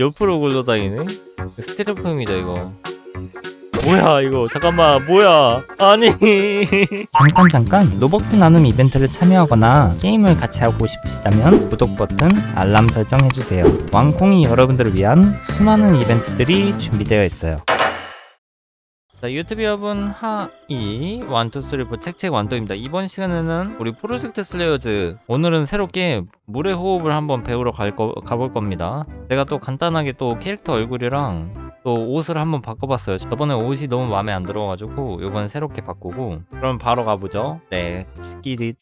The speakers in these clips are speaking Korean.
옆으로 굴러다니네? 스티로폼이다 이거 뭐야 이거 잠깐만 뭐야 아니 잠깐 잠깐 로벅스 나눔 이벤트를 참여하거나 게임을 같이 하고 싶으시다면 구독 버튼, 알람 설정 해주세요. 왕콩이 여러분들을 위한 수많은 이벤트들이 준비되어 있어요. 자 유튜브 여러분 하이 원투쓰리포 책책 완도입니다. 이번 시간에는 우리 프로젝트 슬레이어즈 오늘은 새롭게 물의 호흡을 한번 배우러 갈 거, 가볼 겁니다. 제가 또 간단하게 또 캐릭터 얼굴이랑 또 옷을 한번 바꿔봤어요. 저번에 옷이 너무 마음에 안 들어가지고 이번 새롭게 바꾸고 그럼 바로 가보죠. 네 스키릿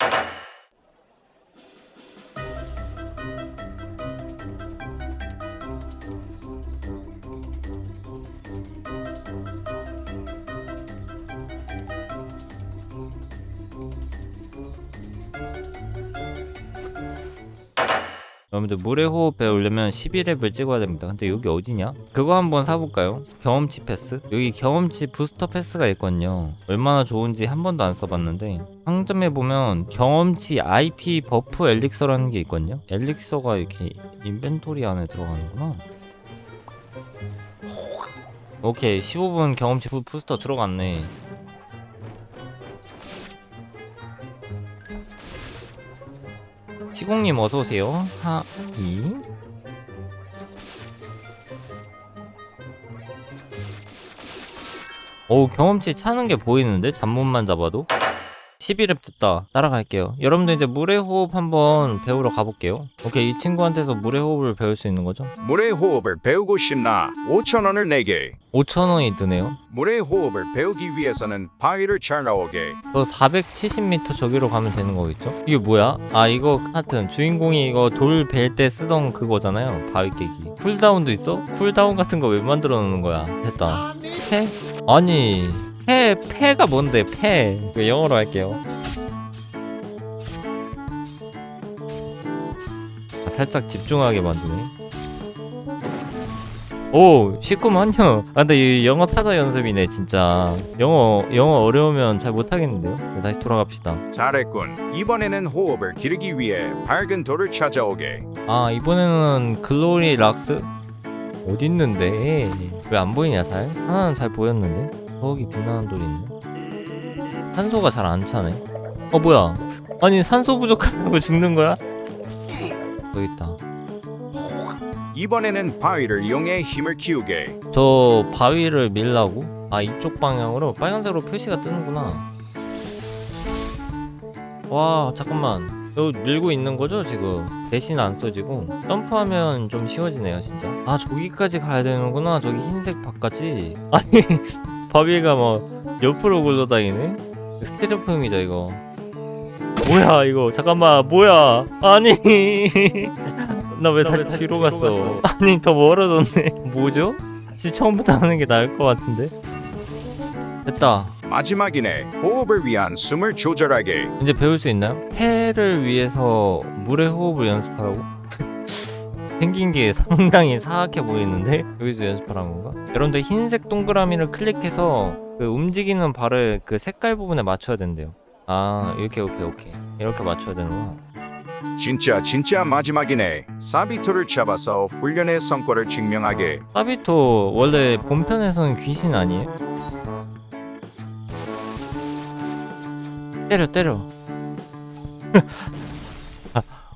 여러분들 물의 호흡 배우려면 11렙을 찍어야 됩니다. 근데 여기 어디냐? 그거 한번 사볼까요? 경험치 패스? 여기 경험치 부스터 패스가 있거든요. 얼마나 좋은지 한 번도 안 써봤는데 상점에 보면 경험치 IP 버프 엘릭서라는 게 있거든요. 엘릭서가 이렇게 인벤토리 안에 들어가는구나. 오케이 15분 경험치 부- 부스터 들어갔네. 시공님 어서 오세요. 하이. 오 경험치 차는 게 보이는데 잡문만 잡아도 11렙 됐다 따라갈게요 여러분들 이제 물의 호흡 한번 배우러 가볼게요 오케이 이 친구한테서 물의 호흡을 배울 수 있는 거죠 물의 호흡을 배우고 싶나? 5천원을 내게. 5천원이 드네요 물의 호흡을 배우기 위해서는 바위를 잘 나오게. 저 470m 저기로 가면 되는 거겠죠? 이게 뭐야? 아 이거 하여튼 주인공이 이거 돌 벨 때 쓰던 그거잖아요 바위 깨기 쿨다운도 있어? 쿨다운 같은 거 왜 만들어 놓는 거야 됐다 패? 아니 패, 패가 뭔데 패 이거 영어로 할게요. 아, 살짝 집중하게 만드네. 오 시끄만요. 아 근데 이 영어 타자 연습이네 진짜. 영어 영어 어려우면 잘 못하겠는데요? 네, 다시 돌아갑시다. 잘했군. 이번에는 호흡을 기르기 위해 밝은 돌을 찾아오게. 아 이번에는 글로리 락스? 어딨는데? 왜 안 보이냐 잘? 하나는 잘 보였는데 저기 빛나는 돌이 있네. 산소가 잘 안 차네. 어 뭐야? 아니 산소 부족하다고 죽는 거야? 여기 있다. 이번에는 바위를 이용해 힘을 키우게. 저 바위를 밀라고? 아 이쪽 방향으로 빨간색으로 표시가 뜨는구나. 와 잠깐만. 이거 밀고 있는 거죠 지금? 대신 안 써지고? 점프하면 좀 쉬워지네요 진짜. 아 저기까지 가야 되는구나. 저기 흰색 밭까지 아니 바위가 뭐 옆으로 굴러다니네 스티로폼이죠 이거 뭐야 이거 잠깐만 뭐야 아니 나 왜 다시 뒤로 갔어 아니 더 멀어졌네 뭐죠? 다시 처음부터 하는 게 나을 것 같은데 됐다 마지막이네. 호흡을 위한 숨을 조절하게. 이제 배울 수 있나요? 폐를 위해서 물의 호흡을 연습하라고? 생긴 게 상당히 사악해 보이는데 여기서 연습하라는 건가? 여러분들 흰색 동그라미를 클릭해서 그 움직이는 발을 그 색깔 부분에 맞춰야 된대요 아 이렇게 오케이 오케이 이렇게 맞춰야 되는구나 진짜 진짜 마지막이네. 사비토를 잡아서 훈련의 성과를 증명하게. 사비토 원래 본편에서는 귀신 아니에요? 때려 때려 아,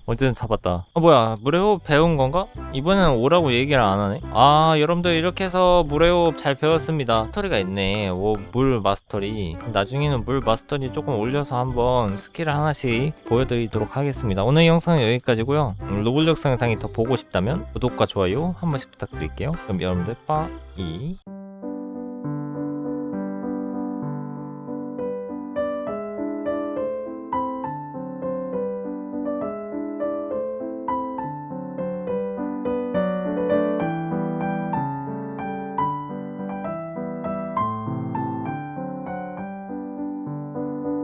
어쨌든 잡았다. 어 뭐야 물의 호흡 배운 건가? 이번에는 오라고 얘기를 안 하네? 아 여러분들 이렇게 해서 물의 호흡 잘 배웠습니다. 스토리가 있네. 오, 물 마스터리. 나중에는 물 마스터리 조금 올려서 한번 스킬을 하나씩 보여드리도록 하겠습니다. 오늘 영상은 여기까지고요. 음, 로블록스 영상이 더 보고 싶다면 구독과 좋아요 한 번씩 부탁드릴게요. 그럼 여러분들 빠이